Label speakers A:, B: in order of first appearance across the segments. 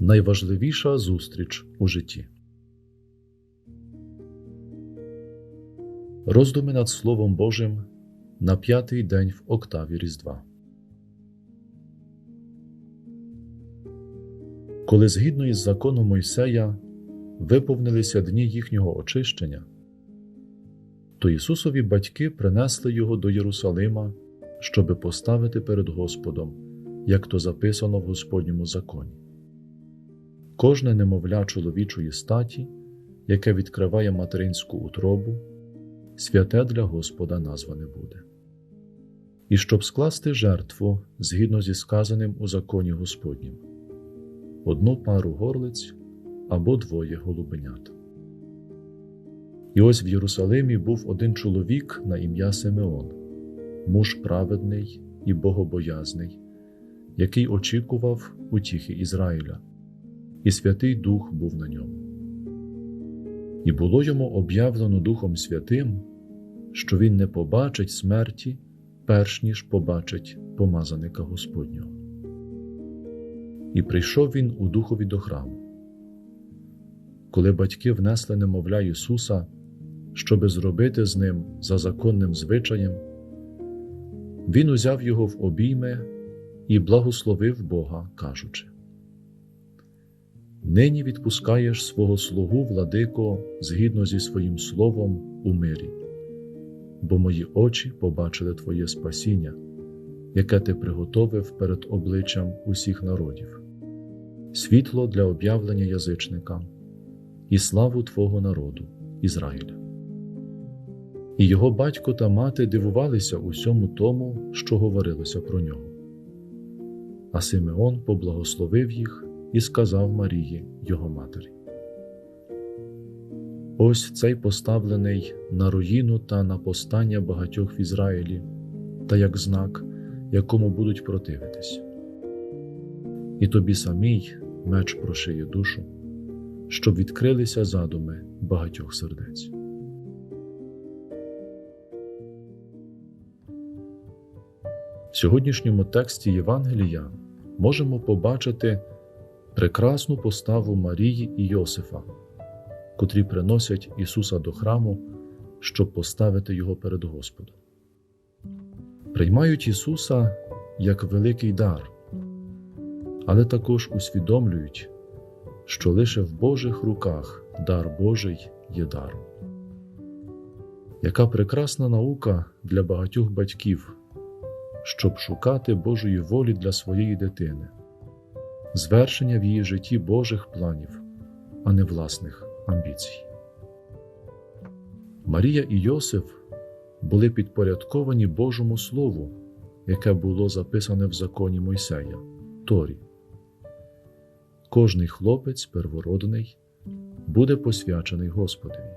A: найважливіша зустріч у житті. Роздуми над Словом Божим на п'ятий день в октаві Різдва. Коли згідно із законом Мойсея виповнилися дні їхнього очищення, то Ісусові батьки принесли його до Єрусалима, щоби поставити перед Господом, як то записано в Господньому законі. Кожне немовля чоловічої статі, яке відкриває материнську утробу, святе для Господа назване буде. І щоб скласти жертву згідно зі сказаним у законі Господнім, одну пару горлиць або двоє голубенят. І ось в Єрусалимі був один чоловік на ім'я Симеон, муж праведний і богобоязний, який очікував утіхи Ізраїля, і Святий Дух був на ньому. І було йому об'явлено Духом Святим, що він не побачить смерті, перш ніж побачить помазаника Господнього. І прийшов він у Духові до храму. Коли батьки внесли немовля Ісуса, щоби зробити з ним за законним звичаєм, Він узяв його в обійми і благословив Бога, кажучи: Нині відпускаєш свого слугу, владико, згідно зі своїм словом у мирі, бо мої очі побачили Твоє спасіння, яке ти приготовив перед обличчям усіх народів, світло для об'явлення язичникам і славу Твого народу, Ізраїля. І його батько та мати дивувалися усьому тому, що говорилося про нього. А Симеон поблагословив їх і сказав Марії, його матері: Ось цей поставлений на руїну та на постання багатьох в Ізраїлі, та як знак, якому будуть противитись. І тобі самій меч прошиє душу, щоб відкрилися задуми багатьох сердець. В сьогоднішньому тексті Євангелія можемо побачити прекрасну поставу Марії і Йосифа, котрі приносять Ісуса до храму, щоб поставити Його перед Господом. Приймають Ісуса як великий дар, але також усвідомлюють, що лише в Божих руках дар Божий є даром. Яка прекрасна наука для багатьох батьків, щоб шукати Божої волі для своєї дитини, звершення в її житті Божих планів, а не власних амбіцій. Марія і Йосиф були підпорядковані Божому Слову, яке було записане в законі Мойсея Торі. Кожний хлопець первородний буде посвячений Господові.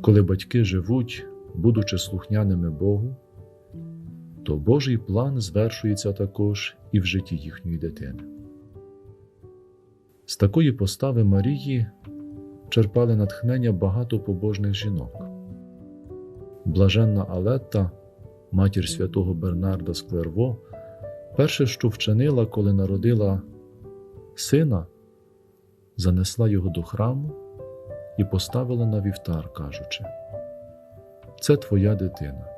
A: Коли батьки живуть, будучи слухняними Богу, то Божий план звершується також і в житті їхньої дитини. З такої постави Марії черпали натхнення багато побожних жінок. Блаженна Алетта, матір святого Бернарда Скверво, перше, що вчинила, коли народила сина, занесла його до храму і поставила на вівтар, кажучи: Це твоя дитина,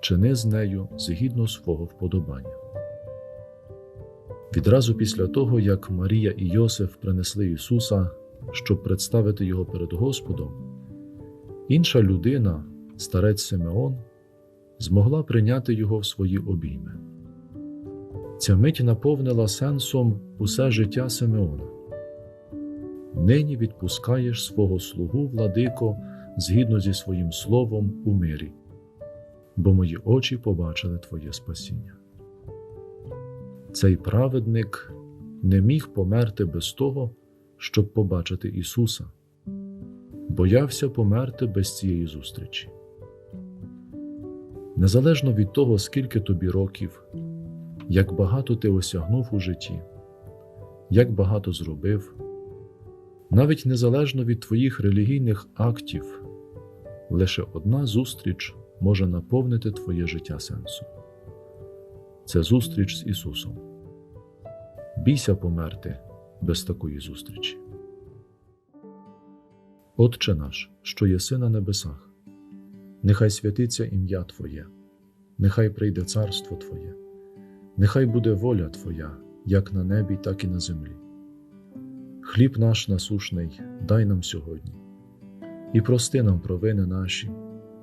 A: чини з нею згідно свого вподобання. Відразу після того, як Марія і Йосиф принесли Ісуса, щоб представити Його перед Господом, інша людина, старець Симеон, змогла прийняти Його в свої обійми. Ця мить наповнила сенсом усе життя Симеона. Нині відпускаєш свого слугу, владико, згідно зі своїм словом у мирі, бо мої очі побачили Твоє спасіння. Цей праведник не міг померти без того, щоб побачити Ісуса, боявся померти без цієї зустрічі. Незалежно від того, скільки тобі років, як багато ти осягнув у житті, як багато зробив, навіть незалежно від твоїх релігійних актів, лише одна зустріч може наповнити твоє життя сенсом це зустріч з Ісусом. бійся померти без такої зустрічі. Отче наш, що єси на небесах, нехай святиться ім'я Твоє, нехай прийде царство Твоє, нехай буде воля Твоя, як на небі, так і на землі. Хліб наш насушний дай нам сьогодні, і прости нам провини наші,